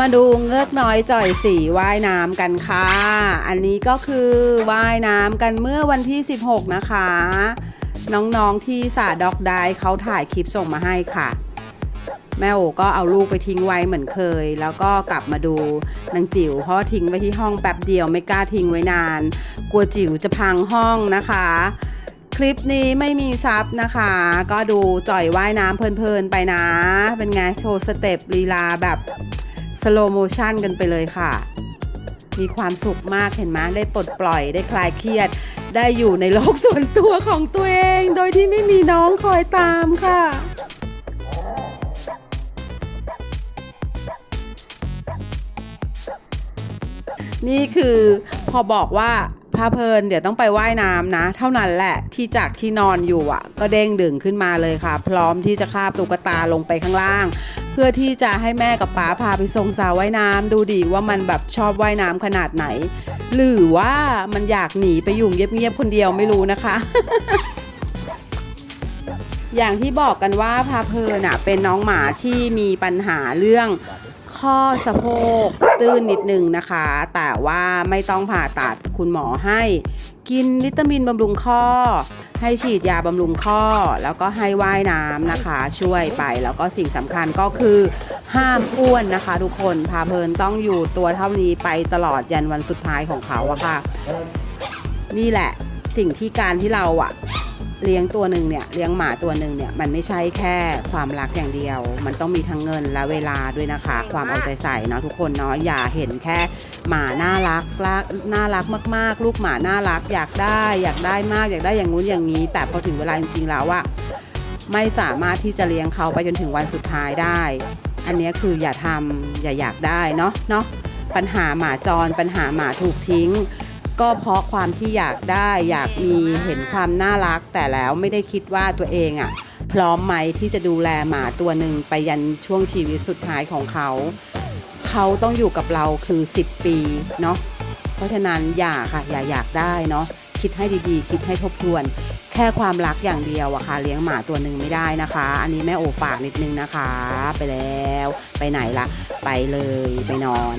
มาดูเงือกน้อยจ่อยสีว่ายน้ำกันค่ะ อันนี้ก็คือว่ายน้ำกันเมื่อวันที่ 16 นะคะ น้องๆที่สาดอกได้เขาถ่ายคลิปส่งมาให้ค่ะ แม่โอก็เอาลูกไปทิ้งไว้เหมือนเคย แล้วก็กลับมาดูนางจิ๋วเพราะทิ้งไว้ที่ห้องแป๊บเดียวไม่กล้าทิ้งไว้นาน กลัวจิ๋วจะพังห้องนะคะคลิปนี้ไม่มีซับนะคะ ก็ดูจ่อยว่ายน้ำเพลินๆไปนะ เป็นไงโชว์สเต็ปลีลาแบบ สโลโมชันกันไปเลยค่ะ มีความสุขมากเห็นไหมได้ปลดปล่อยได้คลายเครียด ได้อยู่ในโลกส่วนตัวของตัวเอง โดยที่ไม่มีน้องคอยตามค่ะนี่คือพอบอกว่าพาเพลินเดี๋ยวต้องไปว่ายน้ำนะ เท่านั้นแหละที่จากที่นอนอยู่อะ ก็เด้งดึงขึ้นมาเลยค่ะ พร้อมที่จะคาบตุ๊กตาลงไปข้างล่าง เพื่อที่จะให้แม่กับป๊าพาไปส่งสาวว่ายน้ำดูดิว่ามันแบบชอบว่ายน้ำขนาดไหน หรือว่ามันอยากหนีไปอยู่เงียบๆคนเดียวไม่รู้นะคะ อย่างที่บอกกันว่าพาเพลินอะเป็นน้องหมาที่มีปัญหาเรื่องข้อสะโพกตื้นนิดนึงนะคะ แต่ว่าไม่ต้องผ่าตัดคุณหมอให้ กินวิตามินบำรุงข้อ ให้ฉีดยาบำรุงข้อ แล้วก็ให้ว่ายน้ำนะคะ ช่วยไปแล้วก็สิ่งสำคัญก็คือ ห้ามอ้วนนะคะ ทุกคนพาเพลินต้องอยู่ตัวเท่านี้ไปตลอดยันวันสุดท้ายของเขาอะค่ะ นี่แหละสิ่งที่การที่เราอะ เลี้ยงตัวหนึ่งเนี่ยเลี้ยงหมาตัวหนึ่งเนี่ยมันไม่ใช่แค่ความรักอย่างเดียว มันต้องมีทั้งเงินและเวลาด้วยนะคะ ความเอาใจใส่เนาะทุกคนเนาะอย่าเห็นแค่หมาน่ารักรักน่ารักมาก ๆ ลูกหมาน่ารักอยากได้อยากได้มากอยากได้อย่างงู้นอย่างนี้ แต่พอถึงเวลาจริงๆแล้วอะไม่สามารถที่จะเลี้ยงเขาไปจนถึงวันสุดท้ายได้ อันนี้คืออย่าทำอย่าอยากได้เนาะเนาะปัญหาหมาจรปัญหาหมาถูกทิ้ง ก็เพราะความที่อยากได้อยากมีเห็นความน่ารัก แต่แล้วไม่ได้คิดว่าตัวเองอะ่ะ พร้อมไหมที่จะดูแลหมาตัวหนึ่งไปยันช่วงชีวิตสุดท้ายของเขา เขาต้องอยู่กับเราคือ 10 ปีเนาะเพราะฉะนั้นอย่าค่ะอย่าอยากได้เนาะคิดให้ดีๆ คิดให้ทบทวน แค่ความรักอย่างเดียวอะค่ะเลี้ยงหมาตัวหนึ่งไม่ได้นะคะ อันนี้แม่โอฝากนิดนึงนะคะ ไปแล้ว ไปไหนละไปเลยไปนอน